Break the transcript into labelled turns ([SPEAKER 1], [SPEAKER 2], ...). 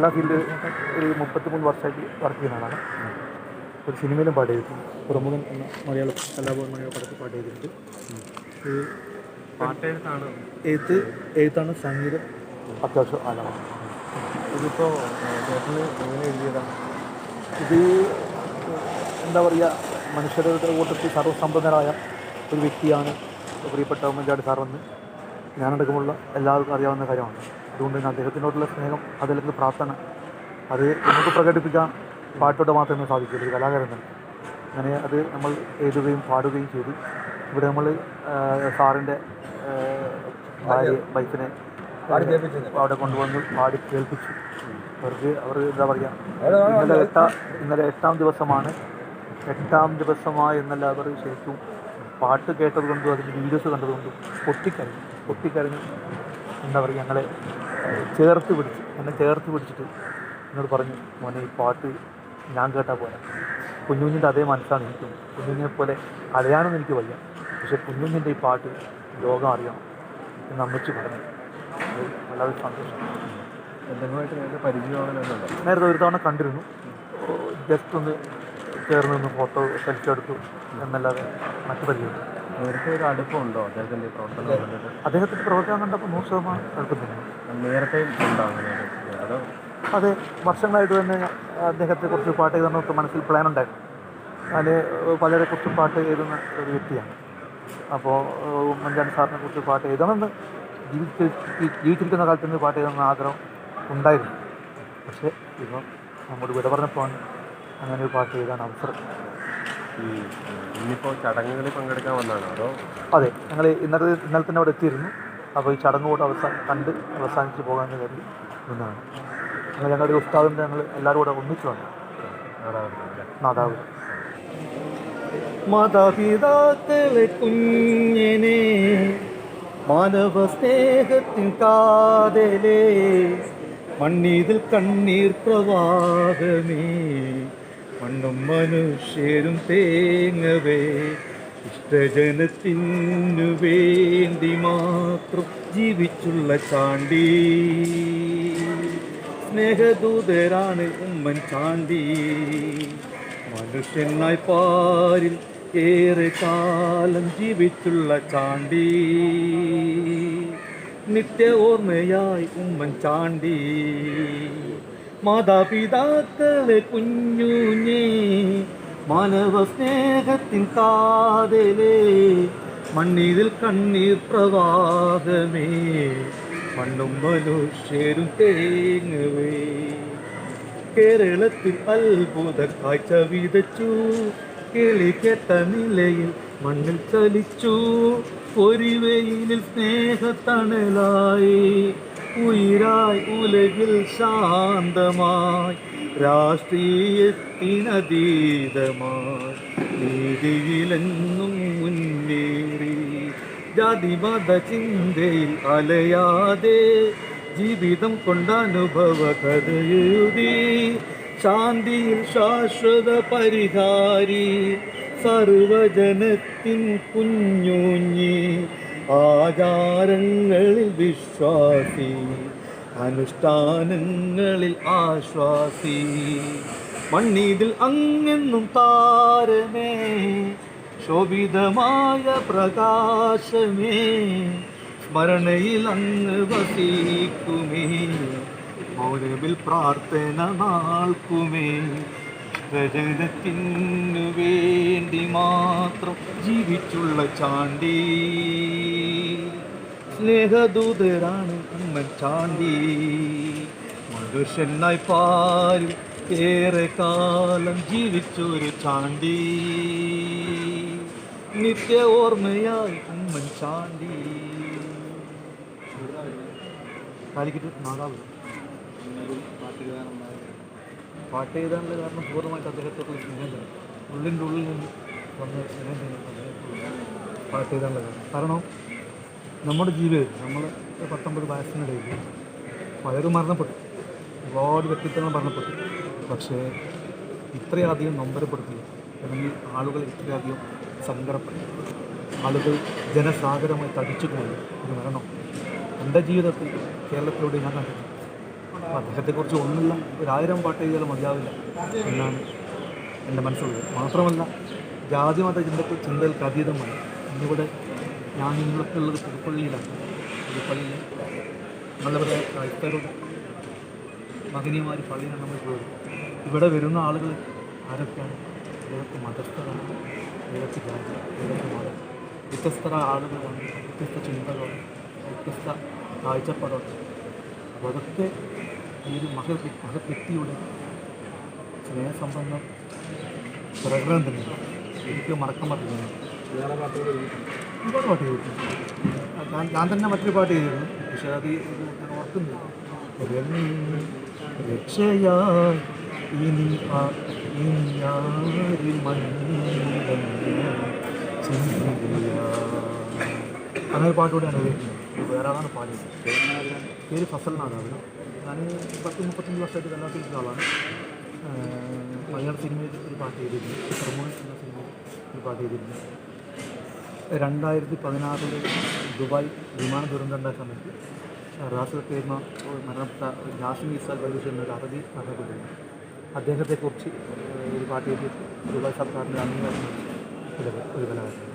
[SPEAKER 1] കലാ field ഒരു മുപ്പത്തിമൂന്ന് വർഷമായിട്ട് വർക്ക് ചെയ്യുന്ന ആളാണ്. ഒരു സിനിമയിലും പാട്ട് ചെയ്തിട്ടുണ്ട്. പ്രമുഖൻ എന്ന മലയാള കലാഭവൻ മലയാള പടത്തിൽ പാട്ട് ചെയ്തിട്ടുണ്ട്.
[SPEAKER 2] പാട്ടെഴുത്താണ്
[SPEAKER 1] എഴുത്ത് എഴുത്താണ് സംഗീതം? അത്യാവശ്യം ആളാണ്
[SPEAKER 2] ഇതിപ്പോൾ എങ്ങനെ എഴുതിയതാണ്
[SPEAKER 1] ഇത് എന്താ പറയുക മനുഷ്യരുടെ കൂട്ടത്തിൽ സർവസമ്പന്നരായ ഒരു വ്യക്തിയാണ്. പ്രിയപ്പെട്ട ഉമ്മൻചാണ്ടി സാറെന്ന് ഞാനടക്കമുള്ള എല്ലാവർക്കും അറിയാവുന്ന കാര്യമാണ്. അതുകൊണ്ട് തന്നെ അദ്ദേഹത്തിനോടുള്ള സ്നേഹം അതല്ലെങ്കിൽ പ്രാർത്ഥന. അത് നമുക്ക് പ്രകടിപ്പിക്കാൻ പാട്ടോടെ മാത്രമേ സാധിക്കുള്ളൂ ഒരു കലാകാരൻ തന്നെ. അങ്ങനെ അത് നമ്മൾ എഴുതുകയും പാടുകയും ചെയ്തു. ഇവിടെ നമ്മൾ സാറിന്റെ ഭാര്യ വൈഫിനെ അവിടെ കൊണ്ടുവന്ന് പാടി കേൾപ്പിച്ചു. അവർക്ക് അവർ എന്താ പറയുക ഇന്നലെ എട്ടാ ഇന്നലെ എട്ടാം ദിവസമാണ്. എട്ടാം ദിവസമായി എന്നല്ല അവർ ശരിക്കും പാട്ട് കേട്ടത് കൊണ്ടും അതിന്റെ വീഡിയോസ് കണ്ടതുകൊണ്ടും പൊട്ടിക്കരഞ്ഞു. പൊട്ടിക്കരഞ്ഞു. എന്താ പറയുക ഞങ്ങളെ ചേർത്ത് പിടിച്ച് എന്നെ ചേർത്ത് പിടിച്ചിട്ട് എന്നോട് പറഞ്ഞു മോനെ ഈ പാട്ട് ഞാൻ കേട്ടാൽ പോരാ. കുഞ്ഞുഞ്ഞിന്റെ അതേ മനസ്സാണ് എനിക്കും. കുഞ്ഞുഞ്ഞിനെ പോലെ അറിയാനൊന്നും എനിക്ക് വയ്യ. പക്ഷെ കുഞ്ഞുഞ്ഞിന്റെ ഈ പാട്ട് ലോകം അറിയണം. എന്ന് അമ്മച്ചി പറഞ്ഞു. വളരെ സന്തോഷം.
[SPEAKER 2] നേരത്തെ
[SPEAKER 1] ഒരു തവണ കണ്ടിരുന്നു. ജസ്റ്റ് ഒന്ന് ചേർന്ന് നിന്ന് ഫോട്ടോ സെൽഫി എടുത്തു എന്നല്ലാതെ മറ്റു പരിചയം
[SPEAKER 2] നേരത്തെ ഒരു അടുപ്പമുണ്ടോ അദ്ദേഹത്തിന്റെ പ്രവർത്തനം
[SPEAKER 1] അദ്ദേഹത്തിന്റെ പ്രവർത്തനം കണ്ടപ്പോൾ നൂറ് ശതമാനം കേൾക്കുന്നില്ല
[SPEAKER 2] നേരത്തെ ഉണ്ടോ അങ്ങനെ അതോ
[SPEAKER 1] അതെ വർഷങ്ങളായിട്ട് തന്നെ അദ്ദേഹത്തെ കുറച്ച് പാട്ട് എഴുതണമെന്നൊക്കെ മനസ്സിൽ പ്ലാൻ ഉണ്ടായിരുന്നു. അതിൽ പലരെ കുറച്ച് പാട്ട് എഴുതുന്ന ഒരു വ്യക്തിയാണ്. അപ്പോൾ ഉമ്മൻചാണ്ടി സാറിനെ കുറിച്ച് പാട്ട് എഴുതണമെന്ന് ജീവിച്ച് ജീവിച്ചിരിക്കുന്ന കാലത്ത് നിന്ന് പാട്ട് എഴുതണമെന്ന് ആഗ്രഹം ഉണ്ടായിരുന്നു. പക്ഷേ ഇപ്പം നമ്മുടെ വിട പറഞ്ഞപ്പോൾ അങ്ങനെ ഒരു പാട്ട് എഴുതാൻ അവസരം.
[SPEAKER 2] ഇന്നിപ്പോൾ ചടങ്ങുകളിൽ പങ്കെടുക്കാൻ വന്നതാണോ? അതോ
[SPEAKER 1] അതെ ഞങ്ങൾ ഇന്നലെ ഇന്നലെ തന്നെ അവിടെ എത്തിയിരുന്നു. അപ്പോൾ ഈ ചടങ്ങ് കൂടെ അവസാനം കണ്ട് അവസാനിച്ച് പോകാമെന്ന് കരുതി നിന്നാണ്. അങ്ങനെ ഞങ്ങളുടെ ഉസ്താദിന്റെ ഞങ്ങൾ എല്ലാവരും കൂടെ ഒന്നിച്ചു വന്നു. നാദാവ് മാതാപിതാക്കളെ കുഞ്ഞനെ മാനവ സ്നേഹത്തിൻ കാതലേ മണ്ണീതിൽ കണ്ണീർ പ്രവാഹമേ മണ്ണും മനുഷ്യരും തേങ്ങവേ ഇഷ്ടജനത്തിനു വേണ്ടി മാത്രം ജീവിച്ചുള്ള ചാണ്ടി. സ്നേഹദൂതരാണ് ഉമ്മൻ ചാണ്ടി. മനുഷ്യനായി പാരിൽ ഏറെ കാലം ജീവിച്ചുള്ള ചാണ്ടി. നിത്യ ഓർമ്മയായി ഉമ്മൻ ചാണ്ടി. മാതാപിതാക്കളെ കുഞ്ഞുഞ്ഞേ മാനവ സ്നേഹത്തിൻ കാതലേ മണ്ണിതിൽ കണ്ണീർ പ്രവാഹമേ മണ്ണും മനുഷ്യരും തേങ്ങവേ. കേരളത്തിൽ അത്ഭുത കാഴ്ച വിതച്ചു കിളി കേട്ട നിലയിൽ മണ്ണിൽ ചലിച്ചു. ഒരു വെയിലിൽ സ്നേഹത്തണലായി ഉയരായി ഉലകിൽ ശാന്തമായി. രാഷ്ട്രീയത്തിനതീതമായി മുന്നേറി ജാതിമത ചിന്തയിൽ അലയാതെ ജീവിതം കൊണ്ടനുഭവ കഥയെഴുതി ശാന്തിയിൽ ശാശ്വത പരിഹാരി സർവജനത്തിൻ കുഞ്ഞുഞ്ഞി ആചാരങ്ങളിൽ വിശ്വാസി അനുഷ്ഠാനങ്ങളിൽ ആശ്വാസി. മണ്ണീതിൽ അങ്ങെന്നും താരമേ ശോഭിതമായ പ്രകാശമേ സ്മരണയിൽ അങ്ങ് വസിക്കുമേ. മൗനവിൽ പ്രാർത്ഥന നാൾക്കുമേ രചനത്തിനു വേണ്ടി മാത്രം ജീവിച്ചുള്ള ചാണ്ടി. സ്നേഹദൂതരാണ് ഉമ്മൻ ചാണ്ടി. മനുഷ്യനായി പാരി ഏറെ കാലം ജീവിച്ചൊരു ചാണ്ടി. നിത്യ ഓർമ്മയായി ഉമ്മൻ ചാണ്ടി. കാലിക്കറ്റ് മാതാവ് പാട്ട് എഴുതാനുള്ള കാരണം പൂർണമായിട്ട് അദ്ദേഹത്തോടുള്ള സ്നേഹം ഉള്ളിന്റെ ഉള്ളിൽ നിന്ന് വന്ന സ്നേഹം അദ്ദേഹത്തോട് പാട്ട് എഴുതാനുള്ള കാരണം. കാരണം നമ്മുടെ ജീവിതത്തിൽ നമ്മൾ പത്തൊമ്പത് വയസ്സിനിടയിൽ പലരും മരണപ്പെട്ടു. ഒരുപാട് വ്യക്തിത്വങ്ങൾ മരണപ്പെട്ടു. പക്ഷേ ഇത്രയധികം നൊമ്പരപ്പെടുത്തിയ അല്ലെങ്കിൽ ആളുകൾ ഇത്രയധികം സങ്കടപ്പെട്ടു. ആളുകൾ ജനസാഗരമായി തടിച്ചു പോയി ഒരു മരണം. എന്റെ ജീവിതത്തിൽ കേരളത്തിലൂടെ ഞാൻ കണ്ടിട്ടുണ്ട് അപ്പോൾ അദ്ദേഹത്തെക്കുറിച്ച് ഒന്നില്ല ഒരായിരം പാട്ട് എഴുതിയാലും മതിയാവില്ല എന്നാണ് എന്റെ മനസ്സിലുള്ളത്. മാത്രമല്ല ജാതിമത ചിന്തക്ക് ചിന്തകൾക്ക് അതീതമായി. ഇന്നിവിടെ ഞാൻ നിങ്ങൾക്കുള്ളത് ഉള്ളത് പുതുപ്പള്ളിയിലാണ് പള്ളിയിൽ നല്ലവരെ ക്രൈസ്തവരുടെ മകനിമാർ പള്ളിയിലാണ് നമ്മൾ പോയത് ഇവിടെ വരുന്ന ആളുകൾ ആരൊക്കെയാണ്? ഏതൊക്കെ മതസ്ഥരാണ്. ഏതൊക്കെ ജാതി ഏതൊക്കെ മതം. വ്യത്യസ്തരായ ആളുകളാണ്. വ്യത്യസ്ത ചിന്തകളാണ്. വ്യത്യസ്ത കാഴ്ചപ്പാടാണ്. അപ്പോൾ അതൊക്കെ ഈ ഒരു മഹ മഹവ്യക്തിയുടെ സ്നേഹസംബന്ധം പ്രകടനം തന്നെയാണ്. എനിക്ക് മറക്കാൻ
[SPEAKER 2] പറ്റുന്നില്ല
[SPEAKER 1] ഒരുപാട് പാട്ട് ചെയ്തിട്ടുണ്ട് ഞാൻ ഞാൻ തന്നെ മറ്റൊരു പാട്ട് ചെയ്തിരുന്നു. പക്ഷേ അത് ഞാൻ ഓർക്കുന്നില്ല. രമീ രക്ഷയായി ഇനി ആ ഇനി ആരിൽ മണ്ണിലങ്ങ് ചിന്തില്ല. അങ്ങനെ പാട്ടുകൂടെയാണ് എഴുതിയിട്ടുള്ളത് വേറെ ആളാണ് പാടിയത്. പേര് ഫസൽ എന്നാണ് അവർ ഞാൻ പത്ത് മുപ്പത്തഞ്ച് വർഷമായിട്ട് കല്ലാത്തിരിക്കുന്ന ആളാണ്. മലയാള സിനിമയിൽ ഒരു പാട്ട് ചെയ്തിരുന്നു. പ്രമോദ് എന്ന സിനിമയിൽ ഒരു പാട്ട് ചെയ്തിരുന്നു. രണ്ടായിരത്തി പതിനാറിൽ ദുബായ് വിമാന ദുരന്തമുണ്ടായ സമയത്ത് റാസൽ കേമ മരണപ്പെട്ട ജാസിം ഇസാൽ ബലൂഷ് എന്നൊരു അറബി മരണപ്പെട്ടിരുന്നു അദ്ദേഹത്തെക്കുറിച്ച് ഒരു എഴുതി ദുബായ് സർക്കാരിന്റെ അംഗീകാരം ഒരു കലാകാരൻ